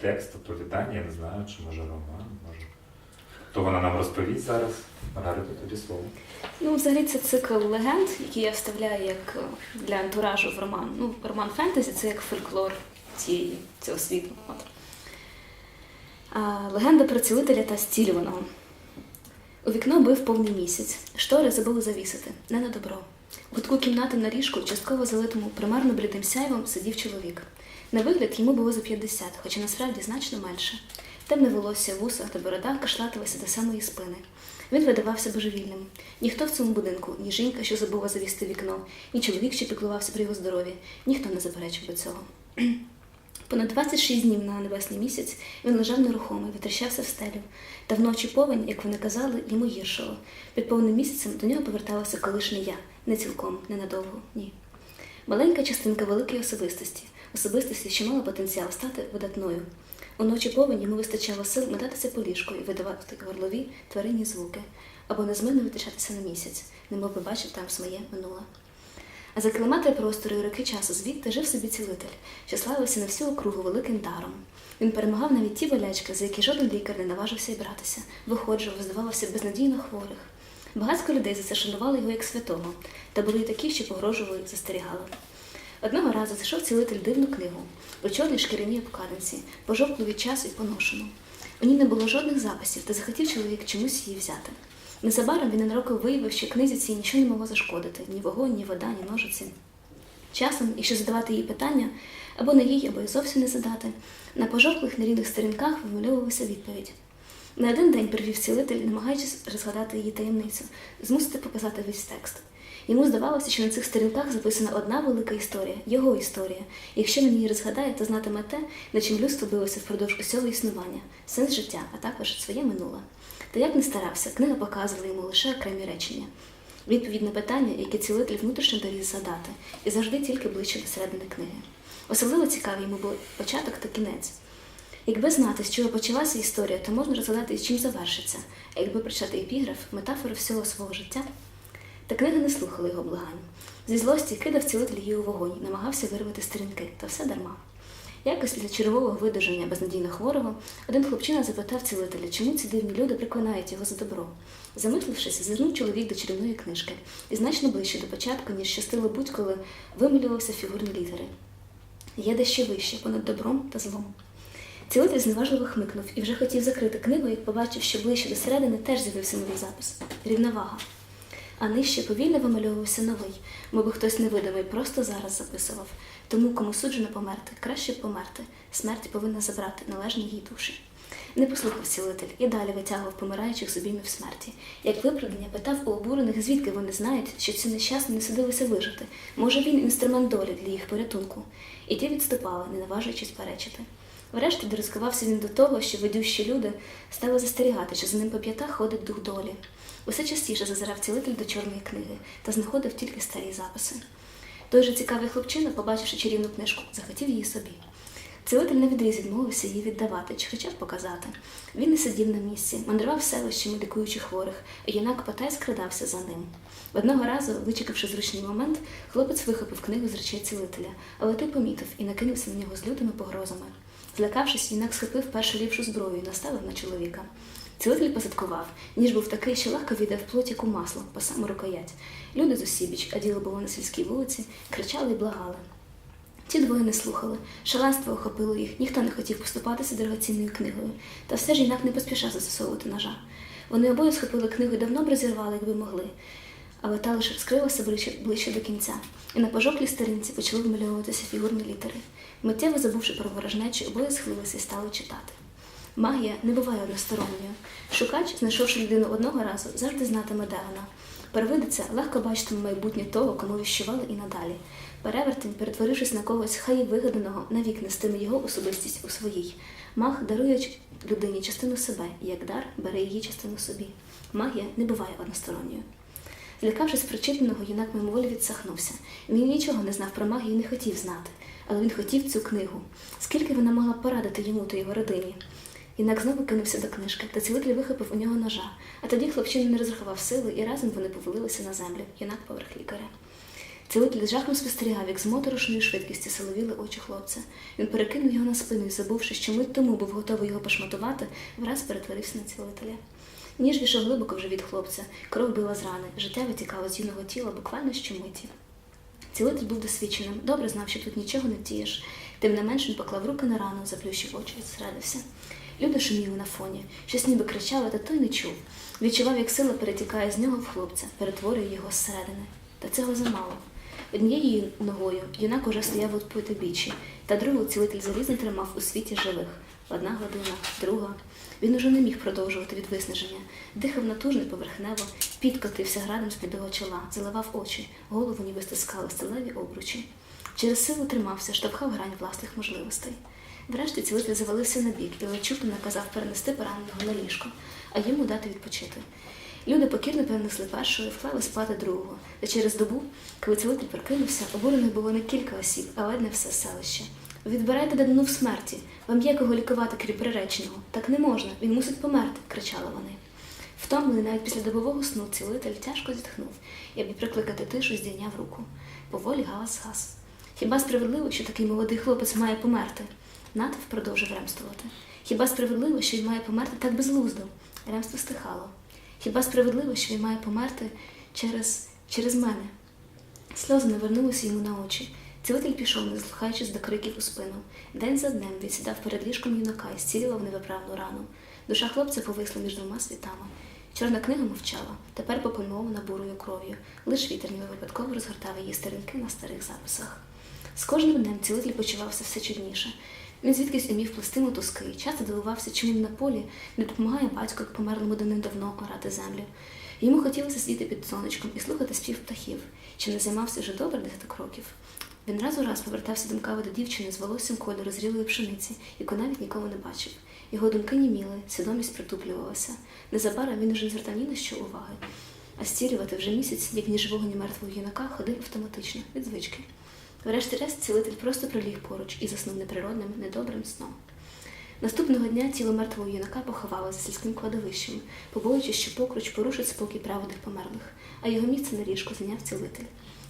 текст, оповідання, я не знаю, чи може роман, може. То вона нам розповість зараз. Маргарита, тобі слово. Ну, взагалі, це цикл легенд, який я вставляю як е, для антуражу в роман. Ну, роман фентезі це як фольклор цієї, цього світу. От. А, легенда про цілителя та зцілюваного. У вікно бив повний місяць. Штори забули завісити. Не на добро. У кутку кімнати на ліжку, частково залитому примарно блідим сяйвом, сидів чоловік. На вигляд йому було за 50, хоча насправді значно менше. Темне волосся в усах та борода кашлатилися до самої спини. Він видавався божевільним. Ніхто в цьому будинку, ні жінка, що забула завісти вікно, ні чоловік, що піклувався про його здоров'я, ніхто не заперечив би цього. Понад 26 днів на небесний місяць він лежав нерухомий, витріщався в стелю. Та вночі повень, як вони казали, йому гіршало. Під повним місяцем до нього поверталося колишнє я, не цілком, ненадовго, ні. Маленька частинка великої особистості, особистості, що мала потенціал стати видатною. Уночі повень йому вистачало сил метатися по ліжку і видавати горлові тваринні звуки, або незминно витрачатися на місяць, немов би бачив там своє минуле. А за кілометри простору і роки часу звідти жив собі цілитель, що славився на всю округу великим даром. Він перемагав навіть ті болячки, за які жоден лікар не наважився й братися, виходжував, здавалося, безнадійно хворих. Багатько людей за це шанували його як святого, та були й такі, що погрожували застерігали. Одного разу зайшов цілитель дивну книгу у чорній шкіряній обкладинці, пожовклу від часу і поношену. У ній не було жодних записів, та захотів чоловік чомусь її взяти. Незабаром він ненароком виявив, що книзі цій нічого не могло зашкодити ні вогонь, ні вода, ні ножиці. Часом, якщо задавати їй питання, або не їй, або й зовсім не задати, на пожовклих нерівних сторінках вимальовувалася відповідь. На один день привів цілитель, намагаючись розгадати її таємницю, змусити показати весь текст. Йому здавалося, що на цих сторінках записана одна велика історія, його історія. І якщо він її розгадає, то знатиме те, на чим людство билося впродовж усього існування, сенс життя, а також своє минуле. Та як не старався, книга показувала йому лише окремі речення. Відповідь на питання, яке цілитель внутрішньо довіз задати, і завжди тільки ближче до середини книги. Особливо цікавий йому був початок та кінець. Якби знати, з чого почалася історія, то можна розгадати, з чим завершиться, а якби прочитати епіграф, метафору всього свого життя. Та книга не слухала його благань. Зі злості кидав цілитель її у вогонь, намагався вирвати сторінки, та все дарма. Якось для червового видужання безнадійно хворого один хлопчина запитав цілителя, чому ці дивні люди приклинають його за добро. Замислившись, звернув чоловік до чарівної книжки і значно ближче до початку, ніж щастило будь-коли вималювався фігурні літери. Є дещо вище, понад добром та злом. Цілитель зневажливо хмикнув і вже хотів закрити книгу, як побачив, що ближче до середини теж з'явився новий запис рівновага. А нижче повільно вимальовувався новий, мовби хтось невидимий просто зараз записував. Тому, кому суджено померти, краще померти. Смерть повинна забрати належні їй душі. Не послухав цілитель і далі витягував помираючих з обіймів смерті. Як виправдання питав у обурених, звідки вони знають, що ці нещасні не судилися вижити. Може, він інструмент долі для їх порятунку. І ті відступали, не наважуючись перечити. Врешті дорискувався він до того, що ведющі люди стали застерігати, що за ним по п'ятах ходить дух долі. Усе частіше зазирав цілитель до чорної книги та знаходив тільки старі записи. Той же цікавий хлопчина, побачивши чарівну книжку, захотів її собі. Цілитель на відріз відмовився її віддавати чи хоча б показати. Він не сидів на місці, мандрував селищами, лікуючи хворих, а юнак потай скрадався за ним. Одного разу, вичекавши зручний момент, хлопець вихопив книгу з речей цілителя, але той помітив і накинувся на нього з лютими погрозами. Злякавшись, юнак схопив першу ліпшу зброю і наставив на чоловіка. Цілитель посадкував, ніж був такий, що легко віддав плоть як у масло, по саму рукоять. Люди з усібіч, а діло було на сільській вулиці, кричали й благали. Ті двоє не слухали, шаленство охопило їх, ніхто не хотів поступатися дорогоцінною книгою, та все ж юнак не поспішав застосовувати ножа. Вони обоє схопили книгу і давно б розірвали, якби могли, але та лише розкрилася ближче, ближче до кінця, і на пожовклій сторінці почали вмальовуватися фігурні літери. Миттєво забувши про ворожнечі, обоє схилилися і стали читати. Магія не буває односторонньою. Шукач, знайшовши людину одного разу, завжди знатиме, де вона. Перевидиця легко бачитиме майбутнє того, кому віщували і надалі. Перевертень, перетворившись на когось хай вигаданого, навік нестиме його особистість у своїй. Маг дарує людині частину себе, як дар бере її частину собі. Магія не буває односторонньою. Злякавшись прочитаного, юнак мимоволі відсахнувся. Він нічого не знав про магію і не хотів знати, але він хотів цю книгу. Скільки вона могла порадити йому та його родині? Юнак знову кинувся до книжки, та цілитель вихопив у нього ножа. А тоді хлопчина не розрахував сили, і разом вони повалилися на землю, юнак поверх лікаря. Цілитель з жахом спостерігав, як з моторошною швидкістю силовіли очі хлопця. Він перекинув його на спину і, забувши, що мить тому був готовий його пошматувати, враз перетворився на цілителя. Ніж війшов глибоко в живіт хлопця, кров била з рани, життя витікало з юного тіла буквально щомиті. Цілитель був досвідченим, добре знав, що тут нічого не втієш. Тим не менш він поклав руки на рану, заплющив очі і. Люди шуміли на фоні, щось ніби кричали, та той не чув. Відчував, як сила перетікає з нього в хлопця, перетворює його зсередини. Та цього замало. Однією ногою юнак уже стояв у потибіччі, та другу цілитель залізно тримав у світі живих. Одна година, друга. Він уже не міг продовжувати від виснаження. Дихав натужно поверхнево, піт котився градом з під його чола, заливав очі, голову ніби стискали сталеві обручі. Через силу тримався, штовхав грань власних можливостей. Врешті цілитель завалився на бік і лечуто наказав перенести пораненого на ліжко, а йому дати відпочити. Люди покірно перенесли першого і вклали спати другого. Та через добу, коли цілитель прокинувся, обурених було не кілька осіб, а ледь не все селище. Відбирайте данину в смерті. Вам є кого лікувати крім приреченого. Так не можна, він мусить померти, кричали вони. Втомлений навіть після добового сну цілитель тяжко зітхнув і, аби прикликати тишу, здійняв руку. Поволі галас гас. Хіба справедливо, що такий молодий хлопець має померти? Натовп продовжив ремствувати. Хіба справедливо, що він має померти так безглуздо? Ремство стихало. Хіба справедливо, що він має померти через, через мене? Сльози навернулися йому на очі. Цілитель пішов, не слухаючись до криків у спину. День за днем він сідав перед ліжком юнака і зцілював невиправну рану. Душа хлопця повисла між двома світами. Чорна книга мовчала, тепер попильнована бурою кров'ю. Лиш вітер ніби випадково розгортав її сторінки на старих записах. З кожним днем цілитель почувався все чудніше. Він звідкись умів плести мотузки і часто дивувався, чому на полі не допомагає батько, померлому давним-давно орати землю. Йому хотілося сидіти під сонечком і слухати спів птахів, чи не займався вже добре десяток років. Він раз у раз повертався думками до дівчини з волоссям кольору зрілої пшениці, яку навіть ніколи не бачив. Його думки німіли, свідомість притуплювалася. Незабаром він уже не звертав ні на що уваги. А зцілювати вже місяць, як ні живого, ні мертвого юнака, ходив автоматично, від звички. Врешті-решт цілитель просто приліг поруч і заснув неприродним, недобрим сном. Наступного дня тіло мертвого юнака поховали за сільським кладовищем, побоюючись, що покруч порушить спокій праведних померлих, а його місце на ліжку зайняв цілитель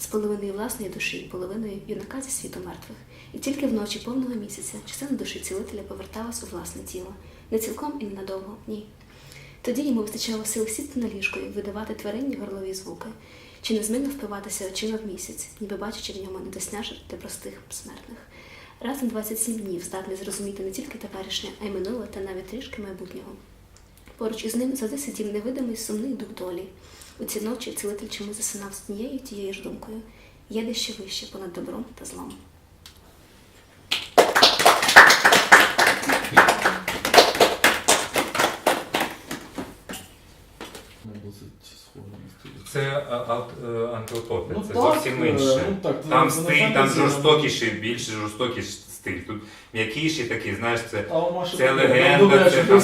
з половиною власної душі і половиною юнака зі світу мертвих. І тільки вночі повного місяця частина душі цілителя поверталась у власне тіло. Не цілком і ненадовго, ні. Тоді йому вистачало сил сісти на ліжко і видавати тваринні горлові звуки, чи незмінно впиватися очима в місяць, ніби бачачи в ньому недосняжих для простих смертних. Разом 27 днів здатний зрозуміти не тільки теперішнє, а й минуле та навіть трішки майбутнього. Поруч із ним завжди сидів невидимий сумний дух долі. У ці ночі цілитель чому засинав з однією тією ж думкою. Є дещо вище понад добром та злом. Ну, досить схоже на стилі. Це а, е, антиутопія, Ну це так, зовсім е, інше. ну так, там це стиль, там жорстокіший, більш жорстокий стиль. Тут м'якіший такий, знаєш, це. А Це легенда, ну, думаю, це там-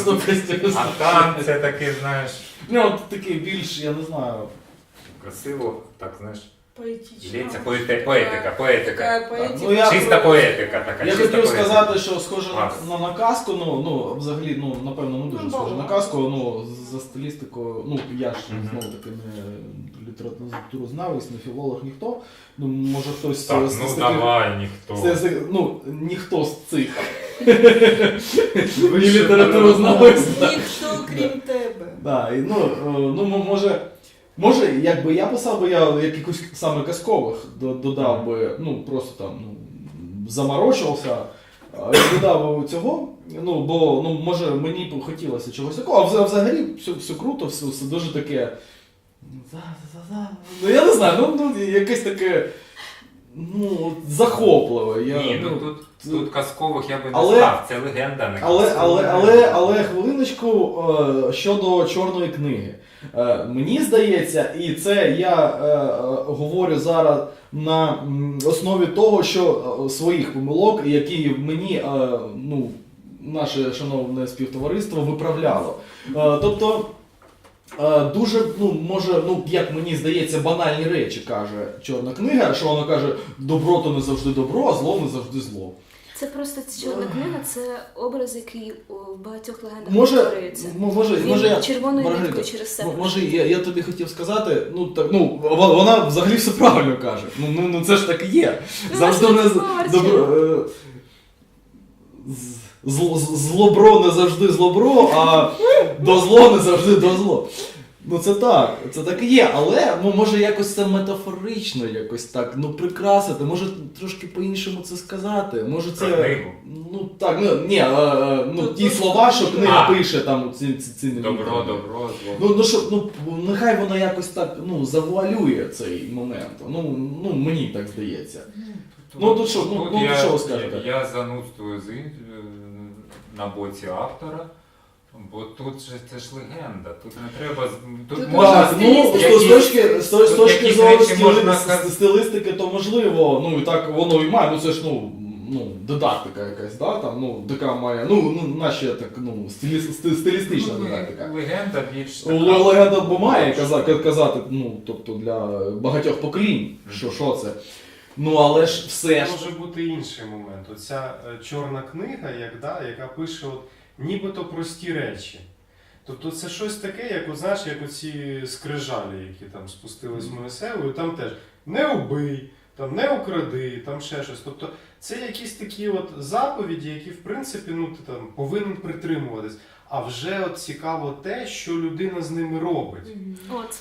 А там це такий, знаєш, Ну, от такий більш, я не знаю. красиво, так, знаєш, Поетично. лється поете- поетика, поетика. Такая поэтика. Ну, я- Чиста поетика така. Я чиста хотів поетика. сказати, що схоже на, Клас. на, на казку, ну, ну, взагалі, ну, напевно, не дуже Ну, схоже на казку, ну, за стилістикою, ну, я ж, Мгм. знову таки, не літературознавець, не філолог, ніхто. Ну, може хтось Так, з, ну з таких- давай, ніхто. Це, з- ну, ніхто з цих. Ні літературознавець. Ніхто крім тебе. Да, і, ну, е, ну, м- може, може, якби я писав би я якихось саме казкових до- додав би, ну, просто там, ну, заморочувався, а, і додав би цього. Ну, бо, ну, може, мені б хотілося чогось такого, а вза- взагалі все, все круто, все, все дуже таке. за- за- за- Ну, я не знаю, ну, ну якесь таке. Ну, захопливе. Я, Ні, ну тут, тут казкових я би не Але- став. Це легенда, не але, казкова. але, але, але хвилиночку е, щодо чорної книги. Е, мені здається, і це я е, е, говорю зараз на м, основі того, що е, своїх помилок, які мені е, ну, наше шановне співтовариство виправляло. Е, тобто. Е, Дуже, ну, може, ну, як мені здається, банальні речі каже Чорна книга, що вона каже, добро то не завжди добро, а зло не завжди зло. Це просто ця чорна книга, це образ, який у багатьох легендах Може, повторюється. може, Він може я. червоною Маргарита, ниткою через себе. м- Може, я, я тобі хотів сказати, ну так, ну вона, вона взагалі все правильно каже. Ну, ну, ну це ж так і є. Ну, Завжди не добро. е, з- зло- Злобро не завжди злобро, а до зло не завжди до зло. Ну це так, це так і є, але ну, може якось це метафорично, якось так, ну прикрасити, може трошки по-іншому це сказати. Може це. Книгу? Ну так, ну ні, е, е, ну ті слова, що книга А. пише там ці, ці, ці Добро, добро, зло. Ну, ну що, ну нехай воно якось так ну, завуалює цей момент. Ну, ну мені так здається. Ну, тут що, ну, ну, я, що ви скажете? Я, я занудствую з ін- на боці автора, бо тут же це ж легенда, тут не треба. Тут Тут можна Так, ну, якісь- з точки, з, тут точки зору можна стилістики, то можливо, ну і так воно і має, ну це ж ну, ну, дидактика якась, да? там, ну, така має, ну, ну наче так, ну, стилі, сти- стилістична Ну, дидактика. Легенда більш така- Легенда бо має казати, казати, ну, тобто для багатьох поколінь, що, що це. Ну, але ж все ж. Може бути інший момент. Оця е, чорна книга, як, да, яка пише от, нібито прості речі. Тобто це щось таке, як от, знаєш, як оці скрижалі, які там спустились в Моїсею, і там теж не убий, там не укради, там ще щось. Тобто це якісь такі от заповіді, які в принципі ну, ти там повинен притримуватись. А вже от цікаво те, що людина з ними робить. От.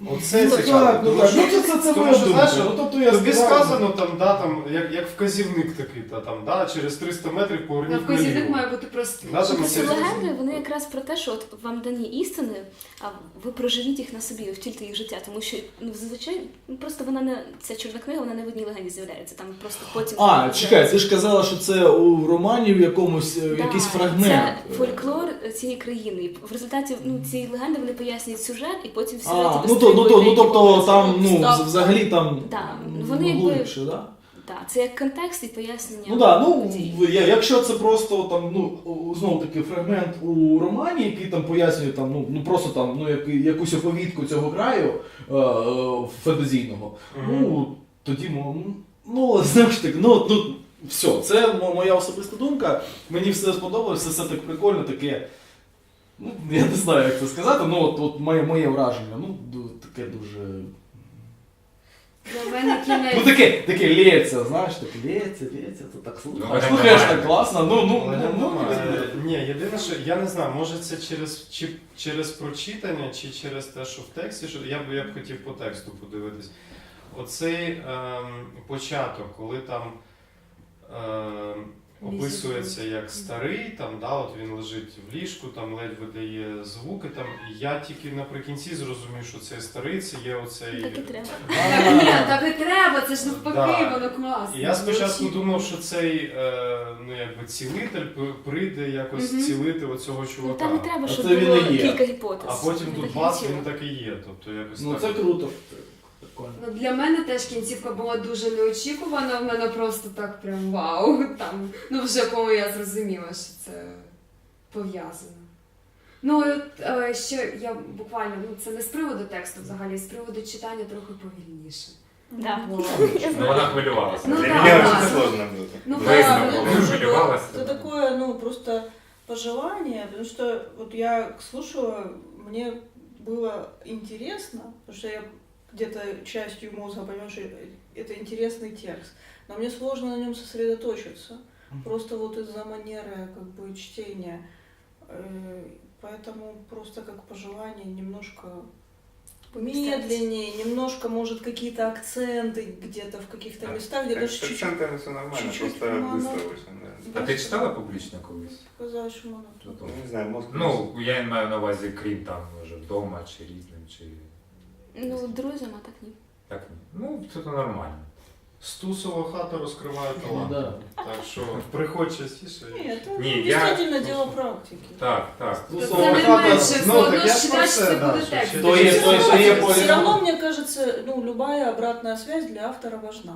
Оце ну, цікаво. так, ну, Тому так, що- ну це, це, це тому моя що, думка. знаєш, Ну, тобто я Тобі сказав, сказано там, да, там, як, як вказівник такий, та, там, да, через 300 метрів На поверніть вказівник наліво. має бути простий. Да, там Ці це- легенди, вони якраз про те, що от вам дані істини, а ви проживіть їх на собі, втільте їх в життя. Тому що ну, зазвичай ну, просто вона не ця чорна книга, вона не в одній легенді з'являється. Там просто потім. А, чекай, ти ж казала, що це у романі в якомусь е, Да, якийсь фрагмент. Це фольклор цієї країни. І В результаті ну, цієї легенди вони пояснюють сюжет, і потім в сюжеті А, ну то, ну, то, ну тобто там, ну, образи. з- взагалі там Да, ну, вони якби- глибше, да? Да, це як контекст і пояснення. Ну так, ну подій. в- я- якщо це просто там, ну знову таки фрагмент у романі, який там пояснює там, ну, ну просто там ну, як, якусь оповідку цього краю е, е, фентезійного, ну тоді мо- ну але знову ж таки, ну тут все, це мо- моя особиста думка. Мені все сподобалося, все так прикольно, таке. Ну, я не знаю, як це сказати, ну от, от моє, моє враження, ну таке дуже. Ну таке, таке лється, знаєш, таке лється, лється, то так Ну, слухаєш. Слухаєш так класно, ну, ну, ну, ну, ну, Ні, єдине, що я не знаю, може це через, чи, через прочитання, чи через те, що в тексті, що я б я б хотів по тексту подивитись. Оцей ем, початок, коли там ем, описується як старий, там, да, от він лежить в ліжку, там ледь видає звуки. Там, і я тільки наприкінці зрозумів, що цей старий це є оцей. Так і треба. Так ні, так і треба, це ж навпаки, Да. воно класно. І я спочатку Звучить. думав, що цей е, ну, якби цілитель п- прийде якось Мгм. цілити оцього Ну, чувака. там не треба, щоб це він було і є. кілька гіпотез. А потім тут так і бац, хотіли. він так і є. Тобто якось Ну так. це круто Прикольно. Ну, для мене теж кінцівка була дуже неочікувана. В мене просто так прям вау. Там, ну вже коли я зрозуміла, що це пов'язано. Ну, і от е, ще я буквально, ну це не з приводу тексту взагалі, з приводу читання трохи повільніше. Да. Бо- Я Ну знаю. вона хвилювалася. Ну, Для да, меня да. очень сложно было. Ну, Визнав, правда. коли это, хвилювалася. это такое, ну, просто пожелание, потому что вот я слушала, мне было интересно, потому что я где-то частью мозга понимаю, что это интересный текст, но мне сложно на нем сосредоточиться, просто вот из-за манеры как бы чтения. Э, Поэтому просто как пожелание немножко медленнее, немножко, может, какие-то акценты где-то в каких-то Да. местах, где Так, даже с чуть-чуть акцентами все нормально, чуть-чуть просто мало. быстро очень, да. А ти читала публічно колись? сказать, что монотонно. Ну, не знаю, мозг... Ну, я маю на увазі, крім там, може, вдома чи різним, чи Ну, друзям, а так ні. так. Ну, це то нормально. Стусова хата розкриває талант. Да. Так що приходь частіше. Нет, это Не, ну, я- действительно дело практики. Так, так. Стусова Це не хата, менше, ну, все одно так я ж про читач це, це да, буде що текст. ще- То є, то є, то є Все полі- равно, мне кажется, ну, любая обратная связь для автора важна.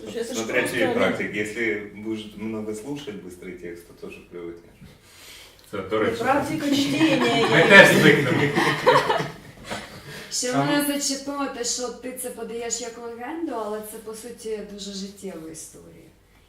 Слушай, это ж Смотря просто, чьей ну, практики. Если будешь много слушать быстрый текст, то тоже привыкнешь. Це, до речі. Практика чтения. Ми я- теж звикнемо. Ще мене зачепило те, що ти це подаєш як легенду, але це по суті дуже життєва історія.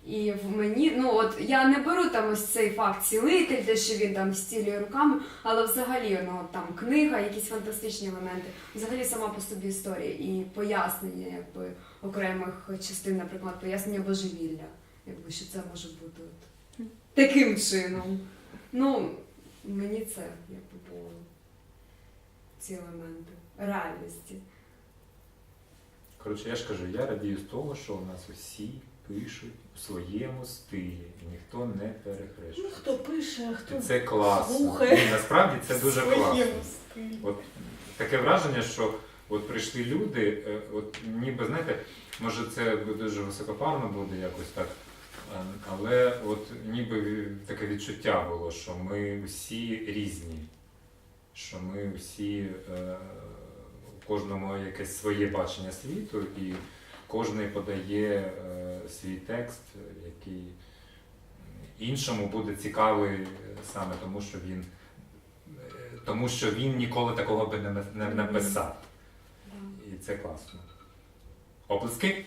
І в мені, ну от я не беру там ось цей факт цілитель, те, що він там стілює руками, але взагалі ну от там книга, якісь фантастичні елементи, взагалі сама по собі історія і пояснення якби окремих частин, наприклад, пояснення божевілля, якби що це може бути от таким чином. Ну, мені це якби було ці елементи реальності. Коротше, я ж кажу, я радію з того, що у нас усі пишуть у своєму стилі, і ніхто не перехрещує. Ну, хто пише, а І хто це класно. слухає. Ні, насправді це дуже в своєму класно. стилі. От таке враження, що от прийшли люди, е, от ніби знаєте, може це дуже високопарно буде якось так, е, але от ніби ві- таке відчуття було, що ми всі різні, що ми всі е, кожному якесь своє бачення світу, і кожен подає е, свій текст, який іншому буде цікавий е, саме тому, що він е, тому що він ніколи такого би не, на- не написав. І це класно. Оплески?